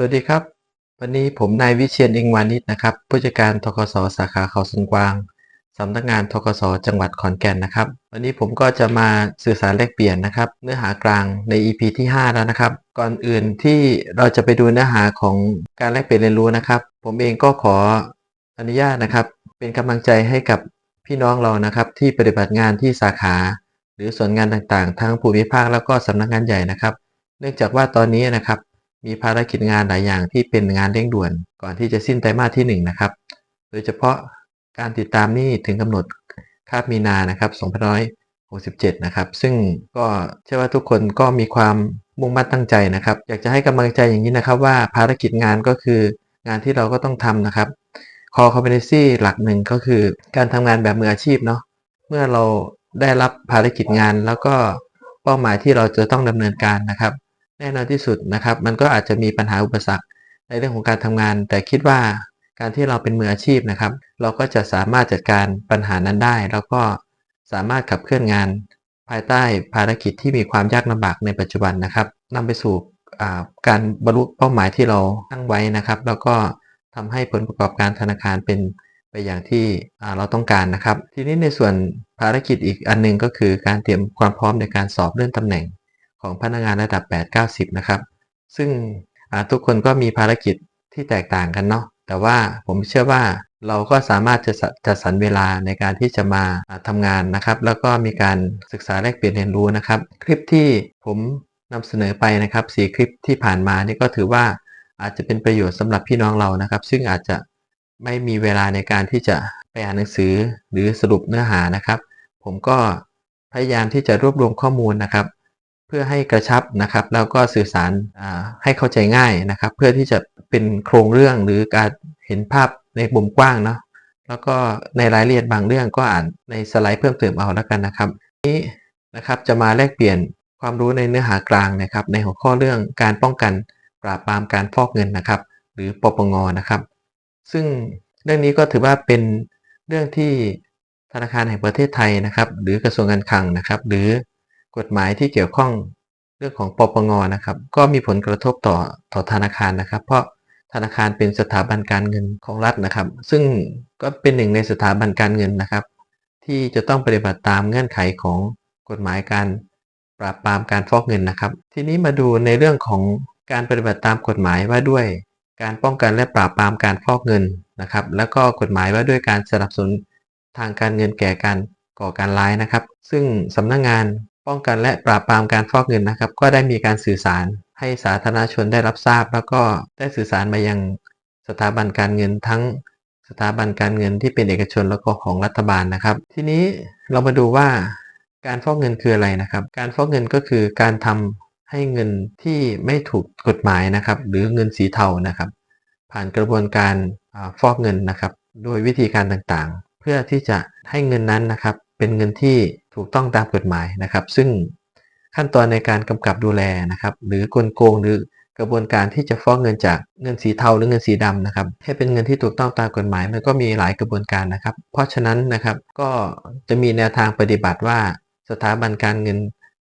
สวัสดีครับ วันนี้ผมนายวิเชียนอิงวานิชนะครับ ผู้จัดการทกสสาขาเขาสวนกวางสำนักงานทกสจังหวัดขอนแก่นนะครับ วันนี้ผมก็จะมาสื่อสารแลกเปลี่ยนนะครับ เนื้อหากลางใน EP ที่ 5 แล้วนะครับ ก่อนอื่นที่เราจะไปดูเนื้อหาของการแลกเปลี่ยนเรียนรู้นะครับ ผมเองก็ขออนุญาตนะครับ เป็นกำลังใจให้กับพี่น้องเรานะครับ ที่ปฏิบัติงานที่สาขา หรือส่วนงานต่างๆ ทั้งภูมิภาคแล้วก็สำนักงานใหญ่นะครับ เนื่องจากว่าตอนนี้นะครับ มีภารกิจงานหลายอย่างที่เป็นงานเร่งด่วน ก่อนที่จะสิ้นไตรมาสที่ 1 นะครับ โดยเฉพาะการติดตามนี้ถึงกำหนดคาบมีนานะครับ2567 นะครับ ซึ่งก็เชื่อว่าทุกคนก็มีความมุ่งมั่นตั้งใจนะครับ อยากจะให้กำลังใจอย่างนี้นะครับว่าภารกิจงานก็คืองานที่เราก็ต้องทำนะครับ core competency หลักหนึ่งก็คือการทำงานแบบมืออาชีพเนาะเมื่อเราได้รับภารกิจงานแล้วก็เป้าหมายที่เราจะต้องดำเนินการนะครับ แน่นอนที่สุดนะครับ มันก็อาจจะมีปัญหาอุปสรรคในเรื่องของการทำงาน แต่คิดว่าการที่เราเป็นมืออาชีพนะครับ เราก็จะสามารถจัดการปัญหานั้นได้ แล้วก็สามารถขับเคลื่อนงาน ภายใต้ภารกิจที่มีความยากลำบากในปัจจุบันนะครับนำไปสู่การบรรลุเป้าหมายที่เราตั้งไว้นะครับ แล้วก็ทำให้ผลประกอบการธนาคารเป็นไปอย่างที่เราต้องการนะครับ ทีนี้ในส่วนภารกิจอีกอันหนึงก็คือการเตรียมความพร้อมในการสอบเลื่อนตำแหน่ง ของพนักงานระดับ 8-90 นะครับ ซึ่งทุกคนก็มีภารกิจที่แตกต่างกันเนาะแต่ว่าผมเชื่อว่าเราก็สามารถจะจัดสรรเวลาในการที่จะมาอ่าทำงานนะครับ แล้วก็มีการศึกษาแลกเปลี่ยนเรียนรู้นะครับ คลิปที่ผมนำเสนอไปนะครับสีคลิปที่ผ่านมานี่ก็ถือว่าอาจจะเป็นประโยชน์สำหรับพี่น้องเรานะครับ ซึ่งอาจจะไม่มีเวลาในการที่จะไปอ่านหนังสือหรือสรุปเนื้อหานะครับ ผมก็พยายามที่จะรวบรวมข้อมูลนะครับ เพื่อให้กระชับนะครับ แล้วก็สื่อสารให้เข้าใจง่ายนะครับ เพื่อที่จะเป็นโครงเรื่องหรือการเห็นภาพในมุมกว้างเนาะแล้วก็ในรายละเอียดบางเรื่องก็อ่านในสไลด์เพิ่มเติมเอาแล้วกันนะครับ นี้นะครับจะมาแลกเปลี่ยนความรู้ในเนื้อหากลางนะครับ ในหัวข้อเรื่องการป้องกันปราบปรามการฟอกเงินนะครับ หรือปปงนะครับ ซึ่งเรื่องนี้ก็ถือว่าเป็นเรื่องที่ธนาคารแห่งประเทศไทยนะครับ หรือกระทรวงการคลังนะครับ หรือ กฎหมายที่เกี่ยวข้องเรื่องของปปงนะครับ ก็มีผลกระทบต่อต่อธนาคารนะครับ เพราะธนาคารเป็นสถาบันการเงินของรัฐนะครับ ซึ่งก็เป็นหนึ่งในสถาบันการเงินนะครับ ที่จะต้องปฏิบัติตามเงื่อนไขของกฎหมายการปราบปรามการฟอกเงินนะครับ ทีนี้มาดูในเรื่องของการปฏิบัติตามกฎหมายว่าด้วย การป้องกันและปราบปรามการฟอกเงินนะครับ แล้วก็กฎหมายว่าด้วยการสนับสนุนทางการเงินแก่การก่อการร้ายนะครับ ซึ่งสำนักงงาน ป้องกันและปราบปรามการฟอกเงินนะครับ ก็ได้มีการสื่อสารให้สาธารณชนได้รับทราบ แล้วก็ได้สื่อสารมายังสถาบันการเงินทั้งสถาบันการเงินที่เป็นเอกชนแล้วก็ของรัฐบาลนะครับ ทีนี้เรามาดูว่าการฟอกเงินคืออะไรนะครับ การฟอกเงินก็คือการทำให้เงินที่ไม่ถูกกฎหมายนะครับ หรือเงินสีเทานะครับ ผ่านกระบวนการฟอกเงินนะครับ โดยวิธีการต่างๆ เพื่อที่จะให้เงินนั้นนะครับ เป็นเงินที่ถูกต้องตามกฎหมายนะครับ ซึ่งขั้นตอนในการกำกับดูแลนะครับ หรือกลโกงหรือกระบวนการที่จะฟอกเงินจากเงินสีเทาหรือเงินสีดำนะครับ ให้เป็นเงินที่ถูกต้องตามกฎหมาย มันก็มีหลายกระบวนการนะครับ เพราะฉะนั้นนะครับก็จะมีแนวทางปฏิบัติว่าสถาบันการเงิน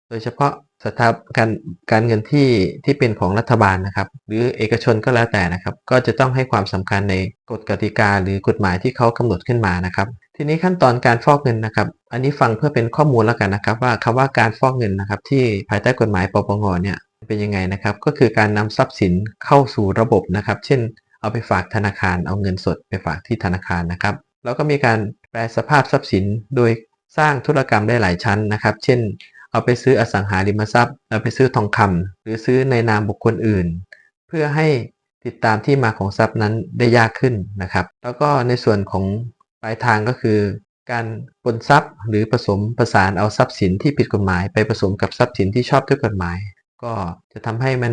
โดยเฉพาะสถาบันการเงินที่ที่เป็นของรัฐบาลนะครับ หรือเอกชนก็แล้วแต่นะครับ ก็จะต้องให้ความสำคัญในกฎกติกาหรือกฎหมายที่เขากำหนดขึ้นมานะครับ ทีนี้ขั้นตอนการฟอกเงินนะครับ อันนี้ฟังเพื่อเป็นข้อมูลแล้วกันนะครับ ว่าคำว่าการฟอกเงินนะครับ ที่ภายใต้กฎหมายปปงเนี่ยเป็นยังไงนะครับ ก็คือการนำทรัพย์สินเข้าสู่ระบบนะครับ เช่น เอาไปฝากธนาคาร เอาเงินสดไปฝากที่ธนาคารนะครับ แล้วก็มีการแปลสภาพทรัพย์สินโดยสร้างธุรกรรมได้หลายชั้นนะครับ เช่น เอาไปซื้ออสังหาริมทรัพย์ เอาไปซื้อทองคำหรือซื้อในนามบุคคลอื่น เพื่อให้ติดตามที่มาของทรัพย์นั้นได้ยากขึ้นนะครับ แล้วก็ในส่วนของ ลายทางก็คือการปนทรัพย์หรือผสมผสานเอาทรัพย์สินที่ผิดกฎหมาย ไปผสมกับทรัพย์สินที่ชอบด้วยกฎหมาย ก็จะทำให้มัน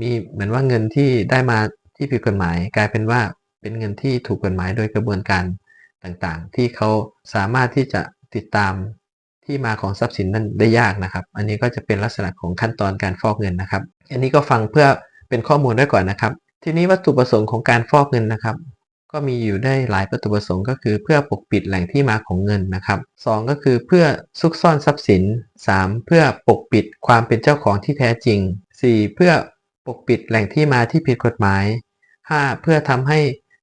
มีเหมือนว่าเงินที่ได้มาที่ผิดกฎหมาย กลายเป็นว่าเป็นเงินที่ถูกกฎหมายโดยกระบวนการต่างๆ ที่เขาสามารถที่จะติดตามที่มาของทรัพย์สินนั้นได้ยากนะครับ อันนี้ก็จะเป็นลักษณะของขั้นตอนการฟอกเงินนะครับ อันนี้ก็ฟังเพื่อเป็นข้อมูลไว้ก่อนนะครับ ทีนี้วัตถุประสงค์ของการฟอกเงินนะครับ ก็มีอยู่ได้หลายวัตถุประสงค์ก็คือเพื่อปกปิดแหล่งที่มาของเงินนะครับสองก็คือเพื่อซุกซ่อนทรัพย์สิน 3. เพื่อปกปิดความเป็นเจ้าของที่แท้จริง 4. เพื่อปกปิดแหล่งที่มาที่ผิดกฎหมาย 5. เพื่อทำให้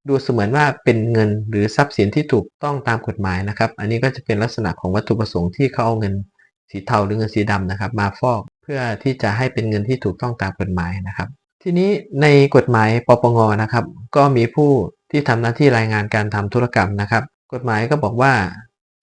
ดูเสมือนว่าเป็นเงินหรือทรัพย์สินที่ถูกต้องตามกฎหมายนะครับ อันนี้ก็จะเป็นลักษณะของวัตถุประสงค์ที่เขาเอาเงินสีเทาหรือเงินสีดำนะครับ มาฟอกเพื่อที่จะให้เป็นเงินที่ถูกต้องตามกฎหมายนะครับ ทีนี้ในกฎหมายปปงนะครับ ก็มีผู้ ที่ทำหน้าที่รายงานการทำธุรกรรมนะครับ กฎหมายก็บอกว่า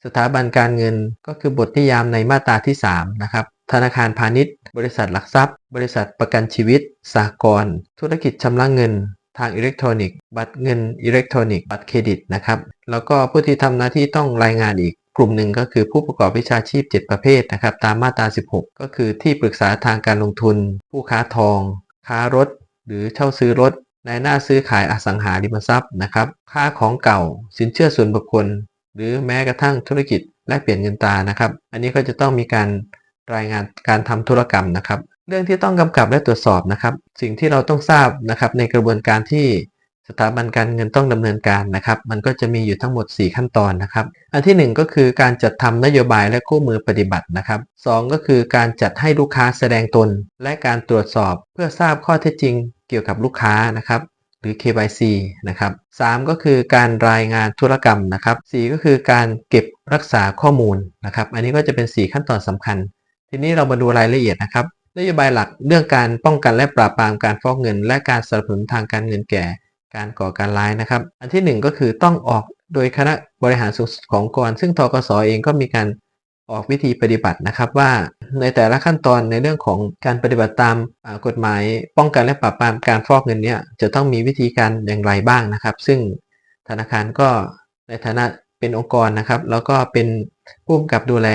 สถาบันการเงินก็คือบทนิยามในมาตราที่3นะครับธนาคารพาณิชย์ บริษัทหลักทรัพย์ บริษัทประกันชีวิตสหกรณ์ธุรกิจชำระเงิน ทางอิเล็กทรอนิกส์ บัตรเงินอิเล็กทรอนิกส์ บัตรเครดิตนะครับ แล้วก็ผู้ที่ทำหน้าที่ต้องรายงานอีก กลุ่มหนึ่งก็คือผู้ประกอบวิชาชีพ 7 ประเภทนะครับ ตามมาตรา 16 ก็คือที่ปรึกษาทางการลงทุน ผู้ค้าทอง ค้ารถ หรือเช่าซื้อรถ ในหน้าซื้อขายอสังหาริมทรัพย์นะครับ ค่าของเก่า สินเชื่อส่วนบุคคล หรือแม้กระทั่งธุรกิจแลกเปลี่ยนเงินตานะครับ อันนี้ก็จะต้องมีการรายงานการทำธุรกรรมนะครับ เรื่องที่ต้องกำกับและตรวจสอบนะครับ สิ่งที่เราต้องทราบนะครับ ในกระบวนการที่สถาบันการเงินต้องดำเนินการนะครับ มันก็จะมีอยู่ทั้งหมด 4 ขั้นตอนนะครับ อันที่ 1 ก็คือการจัดทำนโยบายและคู่มือปฏิบัตินะครับสองก็คือการจัดให้ลูกค้าแสดงตน และการตรวจสอบเพื่อทราบข้อเท็จจริง เกี่ยวกับลูกค้านะครับหรือ KYC นะครับ3ก็คือการรายงานธุรกรรมนะครับ4ก็คือการเก็บรักษาข้อมูลนะครับ อันนี้ก็จะเป็น 4 ขั้นตอนสำคัญ ทีนี้เรามาดูรายละเอียดนะครับนโยบายหลักเรื่องการป้องกันและปราบปรามการฟอกเงิน และการสนับสนุนทางการเงินแก่ การก่อการร้ายนะครับ อันที่ 1 ก็คือต้องออกโดยคณะบริหารสูงสุดขององค์กร ซึ่งทกสเองก็มีการ ออกวิธีปฏิบัตินะครับว่าในแต่ละขั้นตอนในเรื่องของการปฏิบัติตามกฎหมายป้องกันและปราบปรามการฟอกเงินเนี่ยจะต้องมีวิธีการอย่างไรบ้างนะครับ ซึ่งธนาคารก็ในฐานะเป็นองค์กรนะครับ แล้วก็เป็นผู้กำกับดูแล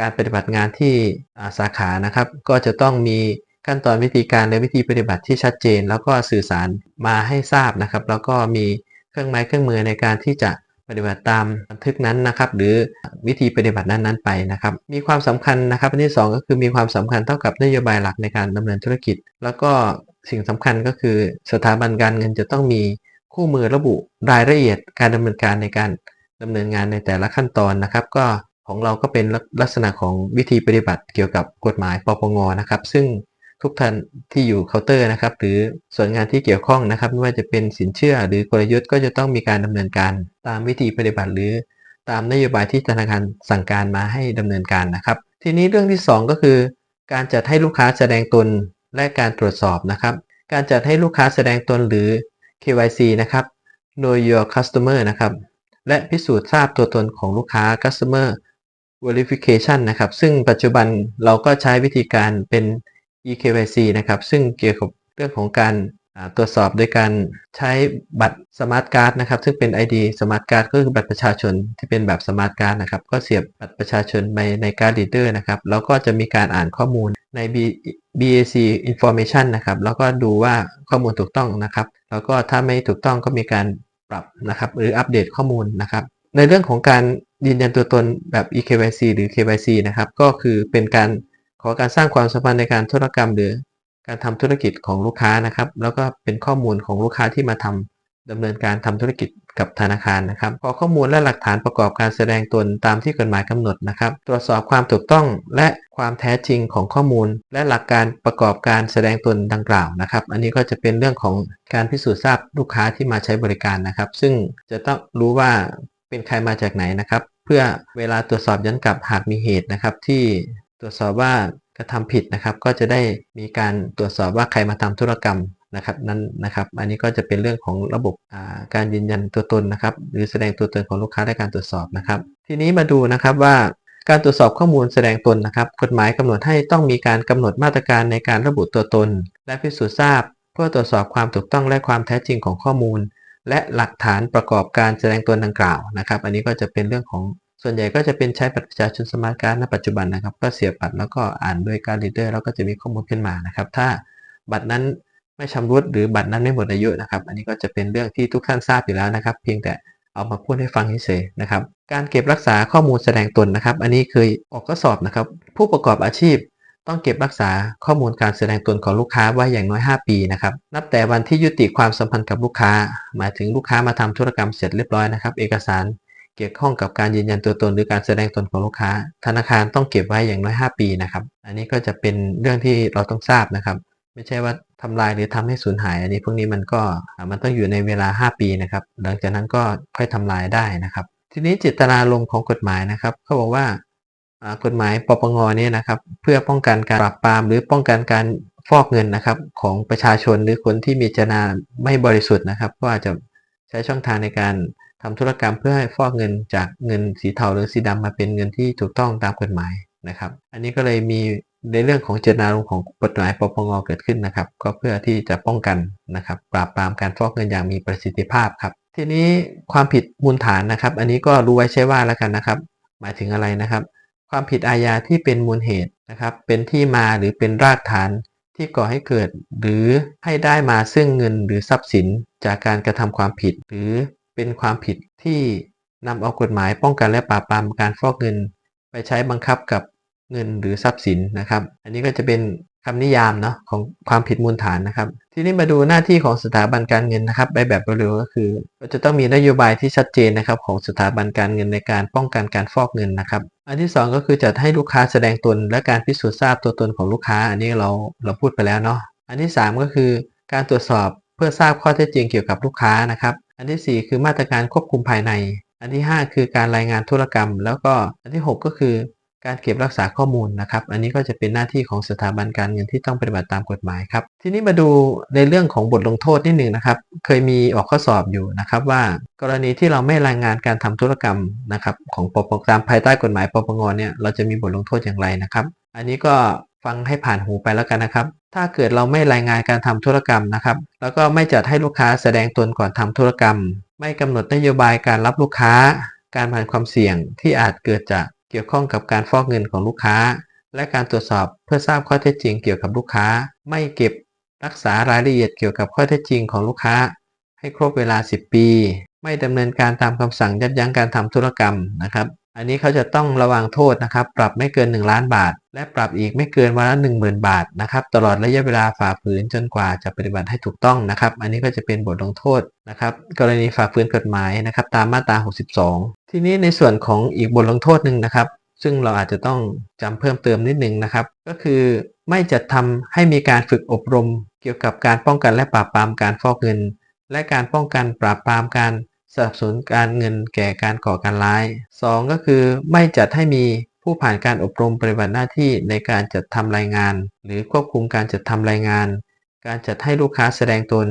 การปฏิบัติงานที่สาขานะครับ ก็จะต้องมีขั้นตอนวิธีการและวิธีปฏิบัติที่ชัดเจน แล้วก็สื่อสารมาให้ทราบนะครับ แล้วก็มีเครื่องไม้เครื่องมือในการที่จะ ปฏิบัติตามบันทึกนั้นนะครับ หรือวิธีปฏิบัตินั้นๆไปนะครับ มีความสำคัญนะครับอันที่ 2 ก็คือมีความสำคัญเท่ากับนโยบายหลักในการดำเนินธุรกิจ แล้วก็สิ่งสำคัญก็คือสถาบันการเงินจะต้องมีคู่มือระบุรายละเอียดการดำเนินการในการดำเนินงานในแต่ละขั้นตอนนะครับ ก็ของเราก็เป็นลักษณะของวิธีปฏิบัติเกี่ยวกับกฎหมายปปงนะครับ ซึ่ง ทุกท่านที่อยู่เคาน์เตอร์นะครับ หรือส่วนงานที่เกี่ยวข้องนะครับ ไม่ว่าจะเป็นสินเชื่อหรือกลยุทธ์ก็จะต้องมีการดำเนินการตามวิธีปฏิบัติ หรือตามนโยบายที่ธนาคารสั่งการมาให้ดำเนินการนะครับ ทีนี้เรื่องที่ 2 ก็คือ การจัดให้ลูกค้าแสดงตนและการตรวจสอบนะครับ การจัดให้ลูกค้าแสดงตนหรือ KYC นะครับ Know Your Customer นะครับ และพิสูจน์ทราบตัวตนของลูกค้า Customer Verification นะครับ ซึ่งปัจจุบันเราก็ใช้วิธีการเป็น eKYC นะครับ ซึ่งเกี่ยวกับเรื่องของการตรวจสอบโดยการใช้บัตรสมาร์ทการ์ดนะครับ ซึ่งเป็น ID สมาร์ทการ์ดก็คือบัตรประชาชนที่เป็นแบบสมาร์ทการ์ดนะครับ ก็เสียบบัตรประชาชนไปในการ์ดรีเดอร์นะครับ แล้วก็จะมีการอ่านข้อมูลใน BAC Information นะครับ แล้วก็ดูว่าข้อมูลถูกต้องนะครับ แล้วก็ถ้าไม่ถูกต้องก็มีการปรับนะครับ หรืออัปเดตข้อมูลนะครับ ในเรื่องของการยืนยันตัวตนแบบ eKYC หรือ KYC นะครับ ก็คือเป็นการ ขอการสร้างความสัมพันธ์ในการธุรกรรมหรือการทำธุรกิจของลูกค้านะครับ แล้วก็เป็นข้อมูลของลูกค้าที่มาทำดำเนินการทำธุรกิจกับธนาคารนะครับขอข้อมูลและหลักฐานประกอบการแสดงตนตามที่กฎหมายกำหนดนะครับ ตรวจสอบความถูกต้องและความแท้จริงของข้อมูล และหลักการประกอบการแสดงตนดังกล่าวนะครับ อันนี้ก็จะเป็นเรื่องของการพิสูจน์ทราบลูกค้าที่มาใช้บริการนะครับ ซึ่งจะต้องรู้ว่าเป็นใครมาจากไหนนะครับ เพื่อเวลาตรวจสอบย้อนกลับหากมีเหตุนะครับ ที่ตรวจสอบว่า กระทำผิดนะครับ ก็จะได้มีการตรวจสอบว่าใครมาทำธุรกรรมนะครับนั้นนะครับ อันนี้ก็จะเป็นเรื่องของระบบการยืนยันตัวตนนะครับ หรือแสดงตัวตนของลูกค้าและการตรวจสอบนะครับ ทีนี้มาดูนะครับว่าการตรวจสอบข้อมูลแสดงตนนะครับ กฎหมายกำหนดให้ต้องมีการกำหนดมาตรการในการระบุตัวตน และพิสูจน์ทราบ เพื่อตรวจสอบความถูกต้องและความแท้จริงของข้อมูล และหลักฐานประกอบการแสดงตนดังกล่าวนะครับ อันนี้ก็จะเป็นเรื่องของ ส่วนใหญ่ก็จะเป็นใช้บัตรประชาชนสมาร์ทการ์ดณปัจจุบันนะครับ ก็เสียบบัตรแล้วก็อ่านด้วยการรีเดอร์แล้วก็จะมีข้อมูลขึ้นมานะครับ ถ้าบัตรนั้นไม่ชำรุดหรือบัตรนั้นไม่หมดอายุนะครับ อันนี้ก็จะเป็นเรื่องที่ทุกท่านทราบอยู่แล้วนะครับ เพียงแต่เอามาพูดให้ฟังเฉยๆนะครับ การเก็บรักษาข้อมูลแสดงตนนะครับ อันนี้เคยออกข้อสอบนะครับ ผู้ประกอบอาชีพ ต้องเก็บรักษาข้อมูลการแสดงตนของลูกค้าไว้อย่างน้อย 5 ปีนะครับ นับแต่วันที่ยุติความสัมพันธ์กับลูกค้า หมายถึงลูกค้ามาทำธุรกรรมเสร็จเรียบร้อยนะครับ เอกสาร เกี่ยวข้องกับการยืนยันตัวตนหรือการแสดงตนของลูกค้า ธนาคารต้องเก็บไว้อย่างน้อย 5 ปีนะครับ อันนี้ก็จะเป็นเรื่องที่เราต้องทราบนะครับ ไม่ใช่ว่าทำลายหรือทำให้สูญหาย อันนี้พวกนี้มันก็มันต้องอยู่ในเวลา 5 ปีนะครับ หลังจากนั้นก็ค่อยทำลายได้นะครับ ทีนี้เจตนารมของกฎหมายนะครับเขาบอกว่ากฎหมายปปงเนี่ยนะครับ เพื่อป้องกันการปราบปราม หรือป้องกันการฟอกเงินนะครับของประชาชนหรือคนที่มีเจตนาไม่บริสุทธิ์นะครับ ก็อาจจะใช้ช่องทางในการ ทำธุรกรรมเพื่อให้ฟอกเงินจากเงินสีเทาหรือสีดำมาเป็นเงินที่ถูกต้องตามกฎหมายนะครับ อันนี้ก็เลยมีในเรื่องของเจตนารมณ์ของกฎหมายปปงเกิดขึ้นนะครับ ก็เพื่อที่จะป้องกันนะครับ ปราบปรามการฟอกเงินอย่างมีประสิทธิภาพครับ ทีนี้ความผิดมูลฐานนะครับ อันนี้ก็รู้ไว้ใช่ว่าแล้วกันนะครับ หมายถึงอะไรนะครับ ความผิดอาญาที่เป็นมูลเหตุนะครับ เป็นที่มาหรือเป็นรากฐานที่ก่อให้เกิด หรือให้ได้มาซึ่งเงินหรือทรัพย์สินจากการกระทำความผิด หรือ เป็นความผิดที่นำเอากฎหมายป้องกันและปราบปรามการฟอกเงิน ไปใช้บังคับกับเงินหรือทรัพย์สินนะครับ อันนี้ก็จะเป็นคำนิยามเนาะของความผิดมูลฐานนะครับ ทีนี้มาดูหน้าที่ของสถาบันการเงินนะครับไปแบบเร็วๆก็คือก็จะต้องมีนโยบายที่ชัดเจนนะครับ ของสถาบันการเงินในการป้องกันการฟอกเงินนะครับ อันที่ 2 ก็คือจัดให้ลูกค้าแสดงตนและการพิสูจน์ทราบตัวตนของลูกค้า อันนี้เราเราพูดไปแล้วเนาะอันที่ 3 ก็คือการตรวจสอบเพื่อทราบข้อเท็จจริงเกี่ยวกับลูกค้านะครับ อันทีสี่ 4 คือมาตรการควบคุมภายใน อันที่ 5 คือการรายงานธุรกรรม แล้วก็อันที่ 6 ก็คือการเก็บรักษาข้อมูลนะครับ อันนี้ก็จะเป็นหน้าที่ของสถาบันการเงินที่ต้องปฏิบัติตามกฎหมายครับ ทีนี้มาดูในเรื่องของบทลงโทษนิดหนึ่งนะครับ เคยมีออกข้อสอบอยู่นะครับว่า กรณีที่เราไม่รายงานการทำธุรกรรมนะครับของปปตามภายใต้กฎหมายปปงเนี่ยเราจะมีบทลงโทษอย่างไรนะครับ อันนี้ก็ ฟังให้ผ่านหูไปแล้วกันนะครับ ถ้าเกิดเราไม่รายงานการทำธุรกรรมนะครับ แล้วก็ไม่จัดให้ลูกค้าแสดงตนก่อนทำธุรกรรม ไม่กำหนดนโยบายการรับลูกค้า การผ่านความเสี่ยงที่อาจเกิดจากเกี่ยวข้องกับการฟอกเงินของลูกค้า และการตรวจสอบเพื่อทราบข้อเท็จจริงเกี่ยวกับลูกค้า ไม่เก็บรักษารายละเอียดเกี่ยวกับข้อเท็จจริงของลูกค้า ให้ครบเวลา 10 ปี ไม่ดำเนินการตามคำสั่งยับยั้งการทำธุรกรรมนะครับ อันนี้เขาจะต้องระวังโทษนะครับ ปรับไม่เกิน 1 ล้านบาท และปรับอีกไม่เกินวันละ10,000 บาทนะครับ ตลอดระยะเวลาฝ่าฝืนจนกว่าจะปฏิบัติให้ถูกต้องนะครับ อันนี้ก็จะเป็นบทลงโทษนะครับ กรณีฝ่าฝืนกฎหมายนะครับ ตามมาตรา 62 ทีนี้ในส่วนของอีกบทลงโทษหนึ่งนะครับ ซึ่งเราอาจจะต้องจำเพิ่มเติมนิดนึงนะครับ ก็คือไม่จัดทำให้มีการฝึกอบรม เกี่ยวกับการป้องกันและปราบปรามการฟอกเงิน และการป้องกันปราบปรามการ สนับสนุนการเงินแก่การก่อการร้าย 2 ก็คือไม่จัดให้มีผู้ผ่านการอบรมปฏิบัติหน้าที่ในการจัดทำรายงาน หรือควบคุมการจัดทำรายงาน การจัดให้ลูกค้าแสดงตน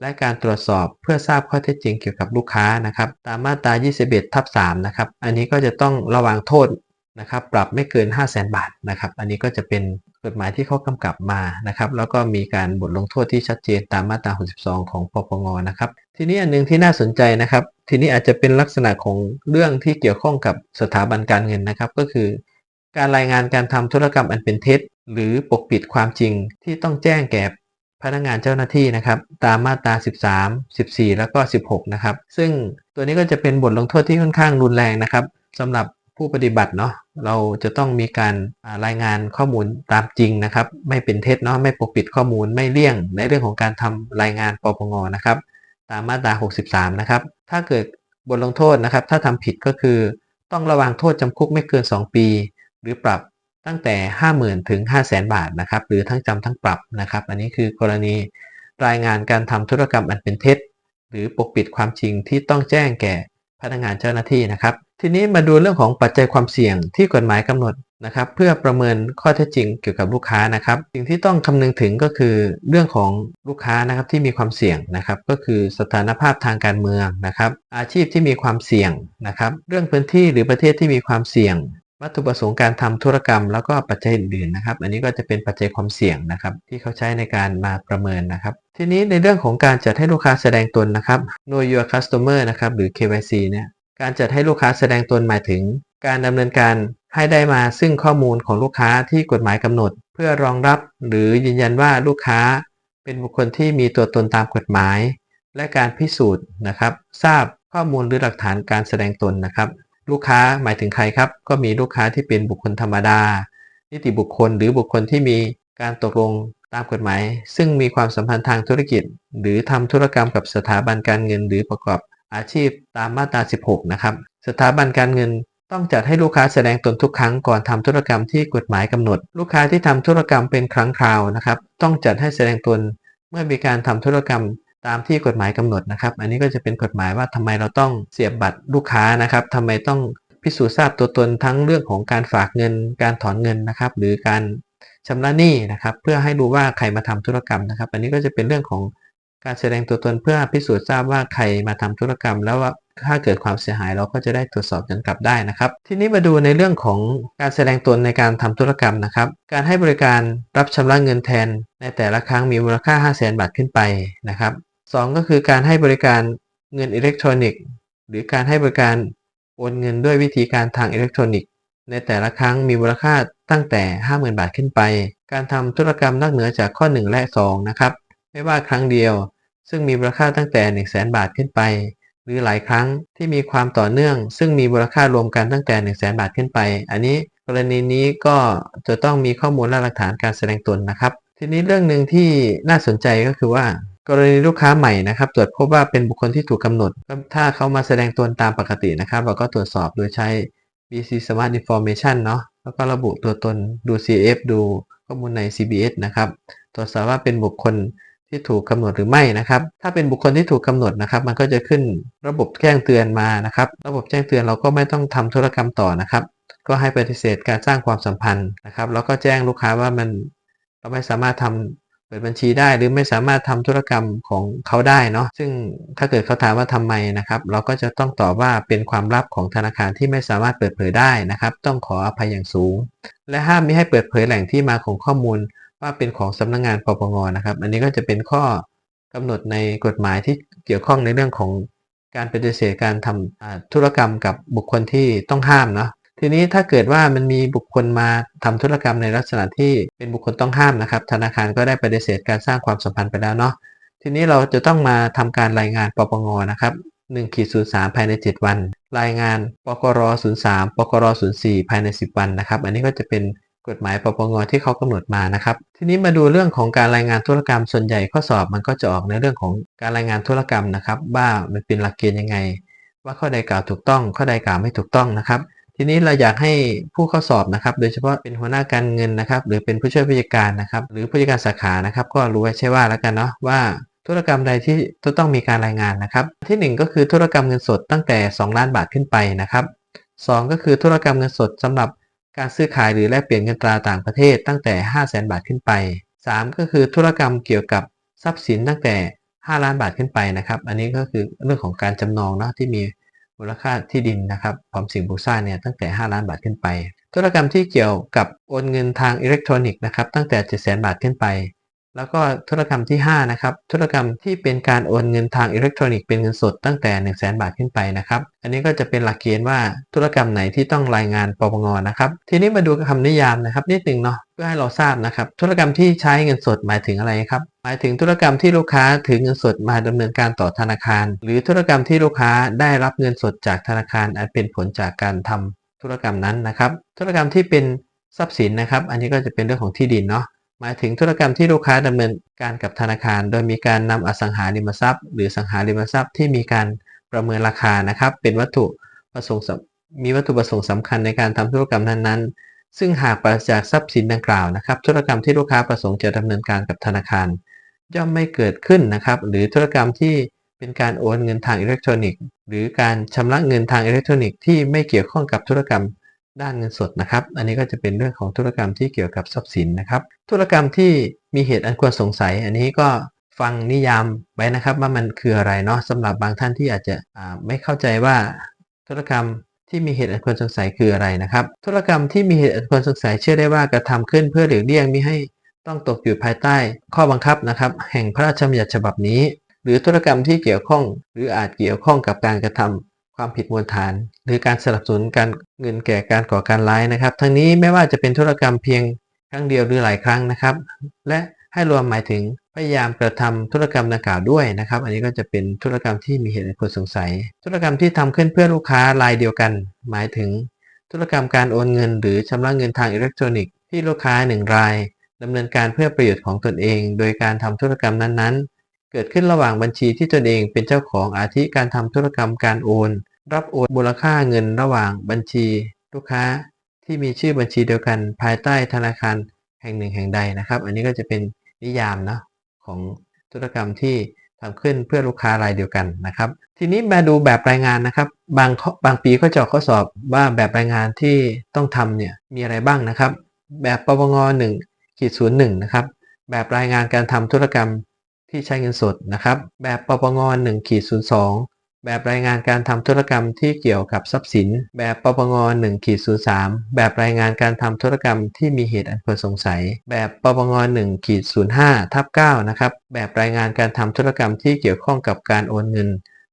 และการตรวจสอบเพื่อทราบข้อเท็จจริงเกี่ยวกับลูกค้านะครับ ตามมาตรา 21 ทับ 3 นะครับ อันนี้ก็จะต้องระวังโทษนะครับ ปรับไม่เกิน 5 0 0 0 0 0 บาทนะครับ อันนี้ก็จะเป็นกฎหมายที่เขากำกับมานะครับ แล้วก็มีการบทลงโทษที่ชัดเจนตามมาตรา 62 ของปปงนะครับ ทีนี้อันหนึงที่น่าสนใจนะครับ ทีนี้อาจจะเป็นลักษณะของเรื่องที่เกี่ยวข้องกับสถาบันการเงินนะครับ ก็คือ การรายงานการทำธุรกรรมอันเป็นเท็จ หรือปกปิดความจริงที่ต้องแจ้งแก่พนักงานเจ้าหน้าที่นะครับ ตามมาตรา 13 14 แล้วก็ 16 นะครับ ซึ่งตัวนี้ก็จะเป็นบทลงโทษที่ค่อนข้างรุนแรงนะครับสำหรับผู้ปฏิบัติเนาะเราจะต้องมีการรายงานข้อมูลตามจริงนะครับ ไม่เป็นเท็จเนาะไม่ปกปิดข้อมูลไม่เลี่ยง ในเรื่องของการทำรายงานปปงนะครับามมาตรา 63 นะครับ ถ้าเกิดบทลงโทษนะครับ ถ้าทำผิดก็คือต้องระวังโทษจำคุกไม่เกิน 2 ปี หรือปรับตั้งแต่ 50,000 ถึง 500,000 บาทนะครับ หรือทั้งจำทั้งปรับนะครับ อันนี้คือกรณีรายงานการทำธุรกรรมอันเป็นเท็จ หรือปกปิดความจริงที่ต้องแจ้งแก่ พนักงานเจ้าหน้าที่นะครับ ทีนี้มาดูเรื่องของปัจจัยความเสี่ยงที่กฎหมายกำหนดนะครับ เพื่อประเมินข้อเท็จจริงเกี่ยวกับลูกค้านะครับ สิ่งที่ต้องคำนึงถึงก็คือเรื่องของลูกค้านะครับที่มีความเสี่ยงนะครับ ก็คือสถานภาพทางการเมืองนะครับ อาชีพที่มีความเสี่ยงนะครับ เรื่องพื้นที่หรือประเทศที่มีความเสี่ยง วัตถุประสงค์การทำธุรกรรม แล้วก็ปัจจัยอื่นๆนะครับ อันนี้ก็จะเป็นปัจจัยความเสี่ยงนะครับ ที่เขาใช้ในการมาประเมินนะครับ ทีนี้ในเรื่องของการจัดให้ลูกค้าแสดงตนนะครับ Know Your Customer นะครับหรือ KYC เนี่ยการจัดให้ลูกค้าแสดงตนหมายถึง การดำเนินการให้ได้มาซึ่งข้อมูลของลูกค้าที่กฎหมายกำหนด เพื่อรองรับหรือยืนยันว่าลูกค้า เป็นบุคคลที่มีตัวตนตามกฎหมาย และการพิสูจน์นะครับ ทราบข้อมูลหรือหลักฐานการแสดงตนนะครับ ลูกค้าหมายถึงใครครับ ก็มีลูกค้าที่เป็นบุคคลธรรมดา นิติบุคคลหรือบุคคลที่มีการตกลงตามกฎหมาย ซึ่งมีความสัมพันธ์ทางธุรกิจ หรือทำธุรกรรมกับสถาบันการเงิน หรือประกอบอาชีพตามมาตรา 16 นะครับ สถาบันการเงินต้องจัดให้ลูกค้าแสดงตนทุกครั้งก่อนทำธุรกรรมที่กฎหมายกำหนด ลูกค้าที่ทำธุรกรรมเป็นครั้งคราวนะครับ ต้องจัดให้แสดงตนเมื่อมีการทำธุรกรรม ตามที่กฎหมายกำหนดนะครับ อันนี้ก็จะเป็นกฎหมายว่าทำไมเราต้องเสียบบัตรลูกค้านะครับทำไมต้องพิสูจน์ทราบตัวตนทั้งเรื่องของการฝากเงิน การถอนเงินนะครับ หรือการชำระหนี้นะครับ เพื่อให้รู้ว่าใครมาทำธุรกรรมนะครับ อันนี้ก็จะเป็นเรื่องของการแสดงตัวตนเพื่อพิสูจน์ทราบว่าใครมาทำธุรกรรม แล้วว่าถ้าเกิดความเสียหายเราก็จะได้ตรวจสอบย้อนกลับได้นะครับ ทีนี้มาดูในเรื่องของการแสดงตนในการทำธุรกรรมนะครับ การให้บริการรับชำระเงินแทน ในแต่ละครั้งมีมูลค่า 5 0 0 0 0 0บาทขึ้นไปนะครับ สองก็คือการให้บริการเงินอิเล็กทรอนิกส์ หรือการให้บริการโอนเงินด้วยวิธีการทางอิเล็กทรอนิกส์ ในแต่ละครั้งมีมูลค่าตั้งแต่ 50,000 บาทขึ้นไป การทำธุรกรรมนอกเหนือจากข้อ 1 และ 2 นะครับ ไม่ว่าครั้งเดียว ซึ่งมีมูลค่าตั้งแต่ 1 0 0 0 0 0 บาทขึ้นไป หรือหลายครั้งที่มีความต่อเนื่อง ซึ่งมีมูลค่ารวมกันตั้งแต่ 1 0 0 0 0 0 บาทขึ้นไป อันนี้กรณีนี้ก็จะต้องมีข้อมูลและหลักฐานการแสดงตนนะครับ ทีนี้เรื่องหนึ่งที่น่าสนใจก็คือว่า กรณีลูกค้าใหม่นะครับ ตรวจพบว่าเป็นบุคคลที่ถูกกำหนด ถ้าเขามาแสดงตนตามปกตินะครับ เราก็ตรวจสอบโดยใช้ BC Smart Information เนาะแล้วก็ระบุตัวตนดู CF ดูข้อมูลใน CBS นะครับ ตรวจสอบว่าเป็นบุคคลที่ถูกกำหนดหรือไม่นะครับ ถ้าเป็นบุคคลที่ถูกกำหนดนะครับ มันก็จะขึ้นระบบแจ้งเตือนมานะครับ ระบบแจ้งเตือนเราก็ไม่ต้องทำธุรกรรมต่อนะครับ ก็ให้ปฏิเสธการสร้างความสัมพันธ์นะครับ แล้วก็แจ้งลูกค้าว่ามันเราไม่สามารถทำ เปิดบัญชีได้หรือไม่สามารถทำธุรกรรมของเขาได้เนาะซึ่งถ้าเกิดเขาถามว่าทำไมนะครับ เราก็จะต้องตอบว่าเป็นความลับของธนาคารที่ไม่สามารถเปิดเผยได้นะครับ ต้องขออภัยอย่างสูง และห้ามไม่ให้เปิดเผยแหล่งที่มาของข้อมูล ว่าเป็นของสำนักงงานปปงนะครับ อันนี้ก็จะเป็นข้อกำหนดในกฎหมายที่เกี่ยวข้องในเรื่องของการปฏิเสธการทำธุรกรรมกับบุคคลที่ต้องห้ามเนาะ ทีนี้ถ้าเกิดว่ามันมีบุคคลมาทำธุรกรรมในลักษณะที่เป็นบุคคลต้องห้ามนะครับ ธนาคารก็ได้ปฏิเสธการสร้างความสัมพันธ์ไปแล้วเนาะทีนี้เราจะต้องมาทำการรายงานปปงนะครับ1ขีด03 ภายใน 7 วัน รายงานปกร03ปกร04 ภายใน 10 วันนะครับ อันนี้ก็จะเป็นกฎหมายปปงที่เขากำหนดมานะครับ ทีนี้มาดูเรื่องของการรายงานธุรกรรมส่วนใหญ่ข้อสอบมันก็จะออกในเรื่องของการรายงานธุรกรรมนะครับว่ามันเป็นหลักเกณฑ์ยังไง ว่าข้อใดกล่าวถูกต้อง ข้อใดกล่าวไม่ถูกต้องนะครับ ทีนี้เราอยากให้ผู้เข้าสอบนะครับ โดยเฉพาะเป็นหัวหน้าการเงินนะครับ หรือเป็นผู้ช่วยผู้จัดการนะครับ หรือผู้จัดการสาขานะครับ ก็รู้ไว้ใช่ว่าแล้วกันเนาะว่าธุรกรรมใดที่จะต้องมีการรายงานนะครับ ที่ 1 ก็คือธุรกรรมเงินสดตั้งแต่ 2 ล้านบาทขึ้นไปนะครับ2ก็คือธุรกรรมเงินสดสำหรับการซื้อขายหรือแลกเปลี่ยนเงินตราต่างประเทศตั้งแต่ 5 0 0แสนบาทขึ้นไป 3 ก็คือธุรกรรมเกี่ยวกับทรัพย์สินตั้งแต่ 5 ล้านบาทขึ้นไปนะครับ อันนี้ก็คือเรื่องของการจำนองเนาะที่มี มูลค่าที่ดินนะครับพร้อมสิ่งปลูกสร้างเนี่ยตั้งแต่ 5 ล้านบาทขึ้นไป ธุรกรรมที่เกี่ยวกับโอนเงินทางอิเล็กทรอนิกส์นะครับตั้งแต่ 7 0 0 0 0 0 บาทขึ้นไป แล้วก็ธุรกรรมที่ 5 นะครับ ธุรกรรมที่เป็นการโอนเงินทางอิเล็กทรอนิกส์เป็นเงินสดตั้งแต่ 1 0 0 0 0แบาทขึ้นไปนะครับ อันนี้ก็จะเป็นหลักเกณฑ์ว่าธุรกรรมไหนที่ต้องรายงานปปงนะครับ ทีนี้มาดูคำนิยามนะครับนิดหนึ่งเนาะเพื่อให้เราทราบนะครับ ธุรกรรมที่ใช้เงินสดหมายถึงอะไรครับ หมายถึงธุรกรรมที่ลูกค้าถือเงินสดมาดำเนินการต่อธนาคาร หรือธุรกรรมที่ลูกค้าได้รับเงินสดจากธนาคารอันเป็นผลจากการทำธุรกรรมนั้นนะครับ ธุรกรรมที่เป็นทรัพย์สินนะครับ อันนี้ก็จะเป็นเรื่องของที่ดินเนาะ หมายถึงธุรกรรมที่ลูกค้าดำเนินการกับธนาคาร โดยมีการนำอสังหาริมทรัพย์ หรือสังหาริมทรัพย์ที่มีการประเมินราคานะครับ เป็นวัตถุประสงค์มีวัตถุประสงค์สำคัญในการทำธุรกรรมนั้นๆ ซึ่งหากปราศจากทรัพย์สินดังกล่าวนะครับ ธุรกรรมที่ลูกค้าประสงค์จะดำเนินการกับธนาคาร ย่อมไม่เกิดขึ้นนะครับ หรือธุรกรรมที่เป็นการโอนเงินทางอิเล็กทรอนิกส์ หรือการชำระเงินทางอิเล็กทรอนิกส์ที่ไม่เกี่ยวข้องกับธุรกรรม ด้านเงินสดนะครับ อันนี้ก็จะเป็นเรื่องของธุรกรรมที่เกี่ยวกับทรัพย์สินนะครับ ธุรกรรมที่มีเหตุอันควรสงสัย อันนี้ก็ฟังนิยามไว้นะครับว่ามันคืออะไรเนาะสำหรับบางท่านที่อาจจะไม่เข้าใจว่าธุรกรรมที่มีเหตุอันควรสงสัยคืออะไรนะครับ ธุรกรรมที่มีเหตุอันควรสงสัยเชื่อได้ว่ากระทำขึ้นเพื่อหลีกเลี่ยงไม่ให้ต้องตกอยู่ภายใต้ ข้อบังคับนะครับ แห่งพระราชบัญญัติฉบับนี้ หรือธุรกรรมที่เกี่ยวข้อง หรืออาจเกี่ยวข้องกับการกระทำ ความผิดมูลฐาน หรือการสนับสนุนการเงินแก่การก่อการร้ายนะครับ ทั้งนี้ไม่ว่าจะเป็นธุรกรรมเพียงครั้งเดียวหรือหลายครั้งนะครับ และให้รวมหมายถึงพยายามกระทำธุรกรรมดังกล่าวด้วยนะครับ อันนี้ก็จะเป็นธุรกรรมที่มีเหตุอันควรสงสัย ธุรกรรมที่ทำขึ้นเพื่อลูกค้ารายเดียวกัน หมายถึง ธุรกรรมการโอนเงิน หรือชำระเงินทางอิเล็กทรอนิกส์ที่ลูกค้าหนึ่งรายดำเนินการเพื่อประโยชน์ของตนเอง โดยการทำธุรกรรมนั้นๆ เกิดขึ้นระหว่างบัญชีที่ตนเองเป็นเจ้าของอาทิการทำธุรกรรมการโอน รับโอนมูลค่าเงินระหว่างบัญชีลูกค้าที่มีชื่อบัญชีเดียวกันภายใต้ธนาคารแห่งหนึ่งแห่งใดนะครับ อันนี้ก็จะเป็นนิยามนะของธุรกรรมที่ทำขึ้นเพื่อลูกค้ารายเดียวกันนะครับ ทีนี้มาดูแบบรายงานนะครับ บางบางปีก็จะข้อสอบว่าแบบรายงานที่ต้องทำเนี่ยมีอะไรบ้างนะครับ แบบปปง1ขีดศูนย์หนึ่งนะครับ แบบรายงานการทำธุรกรรม ที่ใช้เงินสดนะครับ แบบปปง1ขีดศูนย์สองแบบรายงานการทำธุรกรรมที่เกี่ยวกับทรัพย์สิน แบบปปง1ขีดศูนย์สามแบบรายงานการทำธุรกรรมที่มีเหตุอันควรสงสัย แบบปปง1ขีดศูนย์ห้าทับเก้านะครับ แบบรายงานการทำธุรกรรมที่เกี่ยวข้องกับการโอนเงิน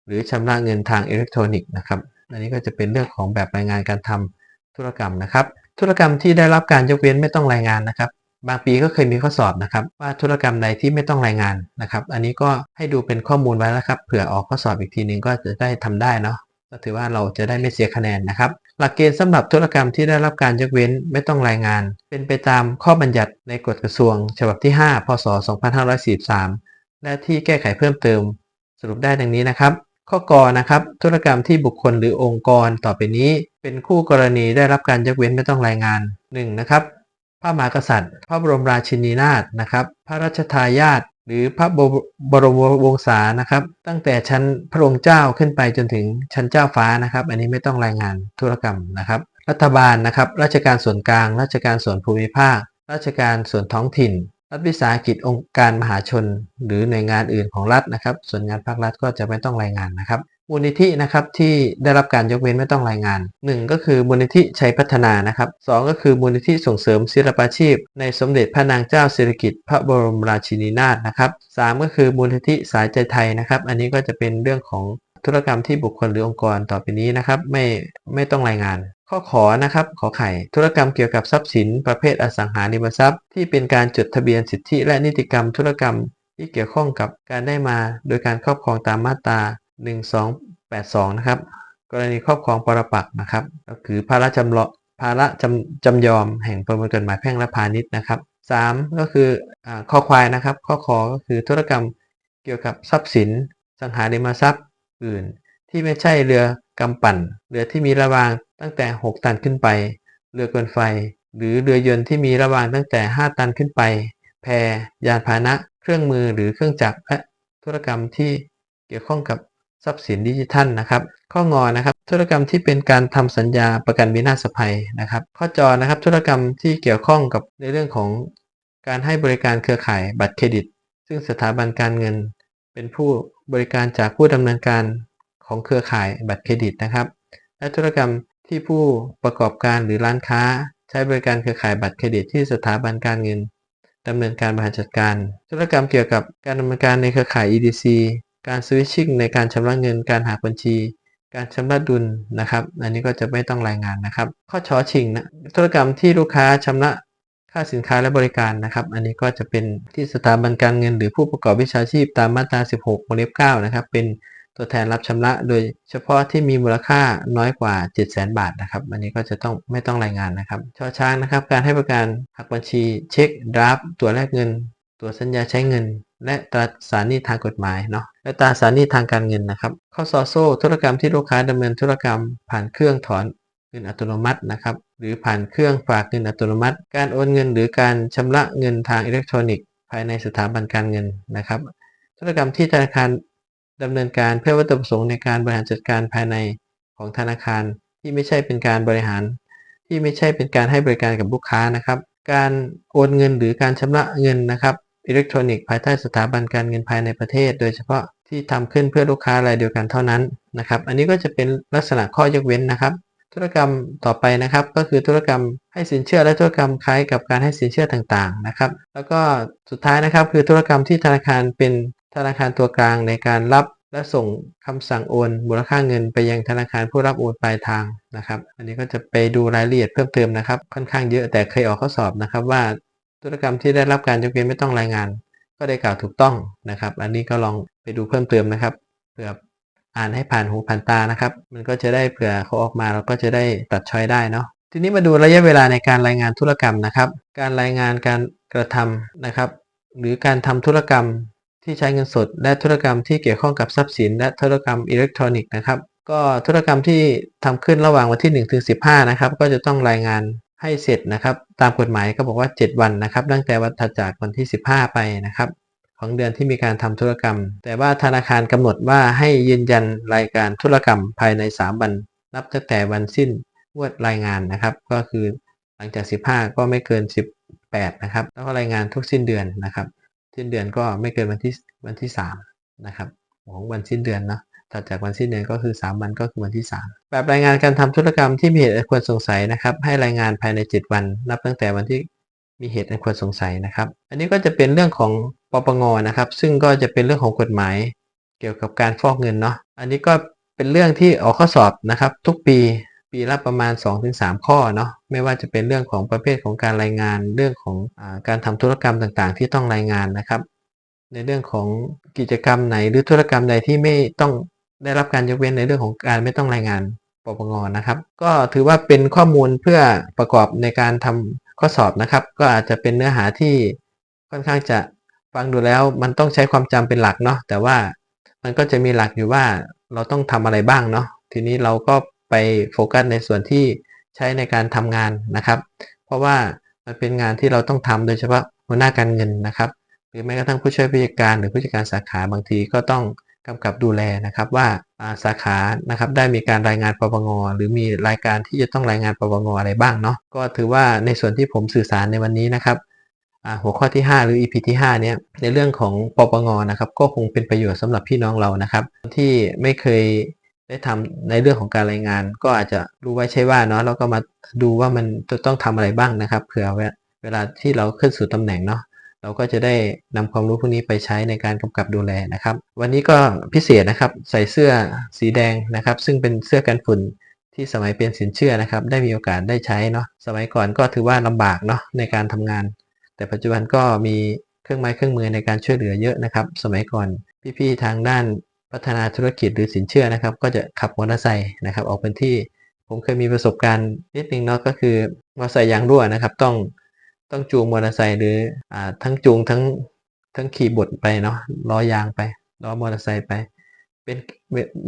หรือชำระเงินทางอิเล็กทรอนิกส์นะครับ อันนี้ก็จะเป็นเรื่องของแบบรายงานการทำธุรกรรมนะครับ ธุรกรรมที่ได้รับการยกเว้นไม่ต้องรายงานนะครับ บางปีก็เคยมีข้อสอบนะครับ ว่าธุรกรรมใดที่ไม่ต้องรายงานนะครับ อันนี้ก็ให้ดูเป็นข้อมูลไว้แล้วครับเผื่อออกข้อสอบอีกทีนึงก็จะได้ทำได้เนาะก็ถือว่าเราจะได้ไม่เสียคะแนนนะครับ หลักเกณฑ์สำหรับธุรกรรมที่ได้รับการยกเว้นไม่ต้องรายงาน เป็นไปตามข้อบัญญัติในกฎกระทรวง ฉบับที่ 5 พศ 2543 และที่แก้ไขเพิ่มเติม สรุปได้ดังนี้นะครับ ข้อกอนะครับธุรกรรมที่บุคคลหรือองค์กรต่อไปนี้ เป็นคู่กรณีได้รับการยกเว้นไม่ต้องรายงาน 1. นะครับ พระมหากษัตริย์ พระบรมราชินีนาถนะครับ พระราชทายาทหรือพระบบรมวงศานะครับ ตั้งแต่ชั้นพระองค์เจ้าขึ้นไปจนถึงชั้นเจ้าฟ้านะครับ อันนี้ไม่ต้องรายงานธุรกรรมนะครับ รัฐบาลนะครับ ราชการส่วนกลาง ราชการส่วนภูมิภาค ราชการส่วนท้องถิ่น รัฐวิสาหกิจองค์การมหาชน หรือหน่วยงานอื่นของรัฐนะครับ ส่วนงานภาครัฐก็จะไม่ต้องรายงานนะครับมูลนิธินะครับที่ได้รับการยกเว้นไม่ต้องรายงาน 1 ก็คือมูลนิธิชัยพัฒนานะครับ2ก็คือมูลนิธิส่งเสริมศิลปาชีพ ในสมเด็จพระนางเจ้าสิริกิติ์พระบรมราชินีนาถนะครับ3ก็คือมูลนิธิสายใจไทยนะครับ อันนี้ก็จะเป็นเรื่องของธุรกรรมที่บุคคลหรือองค์กรต่อไปนี้นะครับ ไม่ไม่ต้องรายงาน ข้อขอนะครับขอไข่ธุรกรรมเกี่ยวกับทรัพย์สิน ประเภทอสังหาริมทรัพย์ ที่เป็นการจดทะเบียนสิทธิและนิติกรรมธุรกรรมที่เกี่ยวข้องกับการได้มาโดยการครอบครองตามมาตรา 1282 นะครับ กรณีครอบครองปรปักนะครับ ก็คือภาระจำเลาะภาระจำจำยอมแห่งประมวลกฎหมายแพ่งและพาณิชย์นะครับ 3 ก็คืออข้อควายนะครับ ข้อขอก็คือธุรกรรมเกี่ยวกับทรัพย์สิน สังหาริมทรัพย์อื่น ที่ไม่ใช่เรือกำปั่น เรือที่มีระวางตั้งแต่ 6 ตันขึ้นไป เรือกลไฟ หรือเรือยนต์ที่มีระวางตั้งแต่ 5 ตันขึ้นไป แพยานพาหนะ เครื่องมือหรือเครื่องจักรและธุรกรรมที่เกี่ยวข้องกับ ทรัพย์สินดิจิทัลนะครับข้องอนะครับธุรกรรมที่เป็นการทำสัญญาประกันวินาศภัยนะครับข้อจอนะครับธุรกรรมที่เกี่ยวข้องกับในเรื่องของการให้บริการเครือข่ายบัตรเครดิต ซึ่งสถาบันการเงิน เป็นผู้บริการจากผู้ดำเนินการของเครือข่ายบัตรเครดิตนะครับ และธุรกรรมที่ผู้ประกอบการหรือร้านค้า ใช้บริการเครือข่ายบัตรเครดิต ที่สถาบันการเงินดำเนินการบริหารจัดการ ธุรกรรมเกี่ยวกับการดำเนินการในเครือข่าย EDC การสวิตชิ่งในการชำระเงิน การหาบัญชี การชำระดุลนะครับ อันนี้ก็จะไม่ต้องรายงานนะครับ ข้อชอชิงนะธุรกรรมที่ลูกค้าชำระค่าสินค้าและบริการนะครับ อันนี้ก็จะเป็นที่สถาบันการเงิน หรือผู้ประกอบวิชาชีพตามมาตรา 16วงเล็บ9นะครับ เป็นตัวแทนรับชำระ โดยเฉพาะที่มีมูลค่าน้อยกว่า 7 0 0 0 0 0 บาทนะครับ อันนี้ก็จะต้องไม่ต้องรายงานนะครับชอช้างนะครับ การให้บริการหักบัญชี เช็คดราฟตัวแลกเงิน ตัวสัญญาใช้เงิน และตราสารหนี้ทางกฎหมายเนาะและตราสารหนี้ทางการเงินนะครับ ข้อซอโซ่ธุรกรรมที่ลูกค้าดำเนินธุรกรรม ผ่านเครื่องถอนเงินอัตโนมัตินะครับ หรือผ่านเครื่องฝากเงินอัตโนมัติ การโอนเงินหรือการชำระเงินทางอิเล็กทรอนิกส์ ภายในสถาบันการเงินนะครับ ธุรกรรมที่ธนาคารดำเนินการเพื่อวัตถุประสงค์ในการบริหารจัดการภายในของธนาคารที่ไม่ใช่เป็นการบริหาร ที่ไม่ใช่เป็นการให้บริการกับลูกค้านะครับ การโอนเงินหรือการชำระเงินนะครับ อิเล็กทรอนิกส์ภายใต้สถาบันการเงินภายในประเทศ โดยเฉพาะที่ทำขึ้นเพื่อลูกค้ารายเดียวกันเท่านั้นนะครับ อันนี้ก็จะเป็นลักษณะข้อยกเว้นนะครับ ธุรกรรมต่อไปนะครับ ก็คือธุรกรรมให้สินเชื่อและธุรกรรมคล้ายกับการให้สินเชื่อต่างๆนะครับ แล้วก็สุดท้ายนะครับ คือธุรกรรมที่ธนาคารเป็นธนาคารตัวกลางในการรับและส่งคำสั่งโอนมูลค่าเงินไปยังธนาคารผู้รับโอนปลายทางนะครับ อันนี้ก็จะไปดูรายละเอียดเพิ่มเติมนะครับ ค่อนข้างเยอะแต่เคยออกข้อสอบนะครับว่า ธุรกรรมที่ได้รับการยกเว้นไม่ต้องรายงาน ก็ได้กล่าวถูกต้องนะครับ อันนี้ก็ลองไปดูเพิ่มเติมนะครับเผื่ออ่านให้ผ่านหูผ่านตานะครับ มันก็จะได้เผื่อเขาออกมาเราก็จะได้ตัดช้อยได้เนาะทีนี้มาดูระยะเวลาในการรายงานธุรกรรมนะครับ การรายงานการกระทำนะครับ หรือการทำธุรกรรมที่ใช้เงินสด และธุรกรรมที่เกี่ยวข้องกับทรัพย์สิน และธุรกรรมอิเล็กทรอนิกส์นะครับ ก็ธุรกรรมที่ทำขึ้นระหว่างวันที่1ถึง15นะครับ ก็จะต้องรายงาน ให้เสร็จนะครับ ตามกฎหมายก็บอกว่า 7 วันนะครับ ตั้งแต่วันถัดจากวันที่ 15 ไปนะครับ ของเดือนที่มีการทำธุรกรรม แต่ว่าธนาคารกำหนดว่าให้ยืนยันรายการธุรกรรมภายใน 3 วันนับตั้งแต่วันสิ้นงวดรายงานนะครับ ก็คือหลังจาก 15 ก็ไม่เกิน 18 นะครับ แล้วก็รายงานทุกสิ้นเดือนนะครับ สิ้นเดือนก็ไม่เกินวันที่วันที่3นะครับของวันสิ้นเดือนเนาะ ถัดจากวันสิ้นเดือนก็คือ 3 วันก็คือวันที่ 3 แบบรายงานการทำธุรกรรมที่มีเหตุอันควรสงสัยนะครับ ให้รายงานภายใน 7 วัน นับตั้งแต่วันที่มีเหตุอันควรสงสัยนะครับ อันนี้ก็จะเป็นเรื่องของปปงนะครับ ซึ่งก็จะเป็นเรื่องของกฎหมายเกี่ยวกับการฟอกเงินเนาะ อันนี้ก็เป็นเรื่องที่ออกข้อสอบนะครับ ทุกปีปีละประมาณ 2-3 ข้อเนาะไม่ว่าจะเป็นเรื่องของประเภทของการรายงาน เรื่องของอการทำธุรกรรมต่างๆ ที่ต้องรายงานนะครับ ในเรื่องของกิจกรรมไหนหรือธุรกรรมใดที่ไม่ต้อง ได้รับการยกเว้นในเรื่องของการไม่ต้องรายงานปปงนะครับ ก็ถือว่าเป็นข้อมูลเพื่อประกอบในการทำข้อสอบนะครับ ก็อาจจะเป็นเนื้อหาที่ค่อนข้างจะฟังดูแล้วมันต้องใช้ความจำเป็นหลักเนาะแต่ว่ามันก็จะมีหลักอยู่ว่าเราต้องทำอะไรบ้างเนาะทีนี้เราก็ไปโฟกัสในส่วนที่ใช้ในการทำงานนะครับ เพราะว่ามันเป็นงานที่เราต้องทำโดยเฉพาะหัวหน้าการเงินนะครับ หรือแม้กระทั่งผู้ช่วยผู้จัดการหรือผู้จัดการสาขาบางทีก็ต้อง กำกับดูแลนะครับว่าสาขานะครับได้มีการรายงานปปงหรือมีรายการที่จะต้องรายงานปปงอะไรบ้างเนาะก็ถือว่าในส่วนที่ผมสื่อสารในวันนี้นะครับหัวข้อที่ 5 หรือ EP ที่5เนี่ยในเรื่องของปปงนะครับก็คงเป็นประโยชน์สำหรับพี่น้องเรานะครับ ที่ไม่เคยได้ทำในเรื่องของการรายงาน ก็อาจจะรู้ไว้ใช่ว่าเนาะแล้วก็มาดูว่ามันจะต้องทำอะไรบ้างนะครับเผื่อเวลาที่เราขึ้นสู่ตำแหน่งเนาะ เราก็จะได้นำความรู้พวกนี้ไปใช้ในการกำกับดูแลนะครับ วันนี้ก็พิเศษนะครับใส่เสื้อสีแดงนะครับ ซึ่งเป็นเสื้อกันฝุ่นที่สมัยเป็นสินเชื่อนะครับ ได้มีโอกาสได้ใช้เนาะสมัยก่อนก็ถือว่าลำบากเนาะในการทำงาน แต่ปัจจุบันก็มีเครื่องไม้เครื่องมือในการช่วยเหลือเยอะนะครับ สมัยก่อนพี่ๆทางด้านพัฒนาธุรกิจหรือสินเชื่อนะครับ ก็จะขับมอเตอร์ไซค์นะครับ ออกเป็นที่ผมเคยมีประสบการณ์นิดนึงเนาะก็คือมอเตอร์ไซค์ยางรั่วนะครับ ต้อง ต้องจูงมอเตอร์ไซค์หรืออ่าทั้งจูงทั้งทั้งขี่บดไปเนาะล้อยางไปล้อมอเตอร์ไซค์ไป เป็น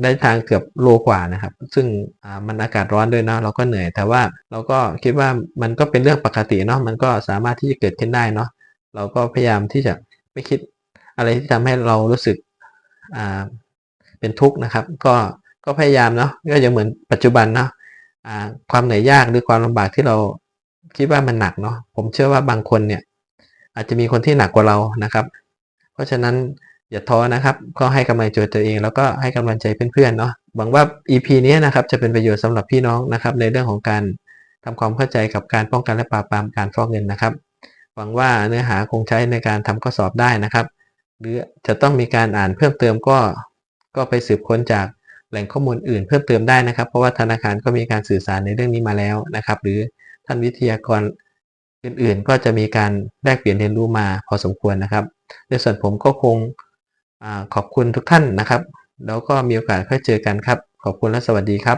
ได้ทางเกือบโลกว่านะครับ ซึ่งอ่ามันอากาศร้อนด้วยเนาะเราก็เหนื่อย แต่ว่าเราก็คิดว่ามันก็เป็นเรื่องปกติเนาะมันก็สามารถที่จะเกิดขึ้นได้เนาะเราก็พยายามที่จะไม่คิดอะไรที่ทำให้เรารู้สึกอ่าเป็นทุกข์นะครับ ก็ก็พยายามเนาะก็ยังเหมือนปัจจุบันเนาะอ่าความเหนื่อยยากหรือความลำบากที่เรา คิดว่ามันหนักเนาะผมเชื่อว่าบางคนเนี่ย อาจจะมีคนที่หนักกว่าเรานะครับ เพราะฉะนั้นอย่าท้อนะครับ ก็ให้กำลังใจตัวเอง แล้วก็ให้กำลังใจเพื่อนๆเนาะหวังว่า EP นี้นะครับจะเป็นประโยชน์สำหรับพี่น้องนะครับ ในเรื่องของการทำความเข้าใจกับการป้องกันและปราบปรามการฟอกเงินนะครับ หวังว่าเนื้อหาคงใช้ในการทำข้อสอบได้นะครับ หรือจะต้องมีการอ่านเพิ่มเติมก็ ก็ไปสืบค้นจากแหล่งข้อมูลอื่นเพิ่มเติมได้นะครับ เพราะว่าธนาคารก็มีการสื่อสารในเรื่องนี้มาแล้วนะครับ หรือ ท่านวิทยากรอื่นๆ ก็จะมีการแลกเปลี่ยนเรียนรู้มาพอสมควรนะครับ ในส่วนผมก็คงอขอบคุณทุกท่านนะครับ แล้วก็มีโอกาสค่อยเจอกันครับ ขอบคุณและสวัสดีครับ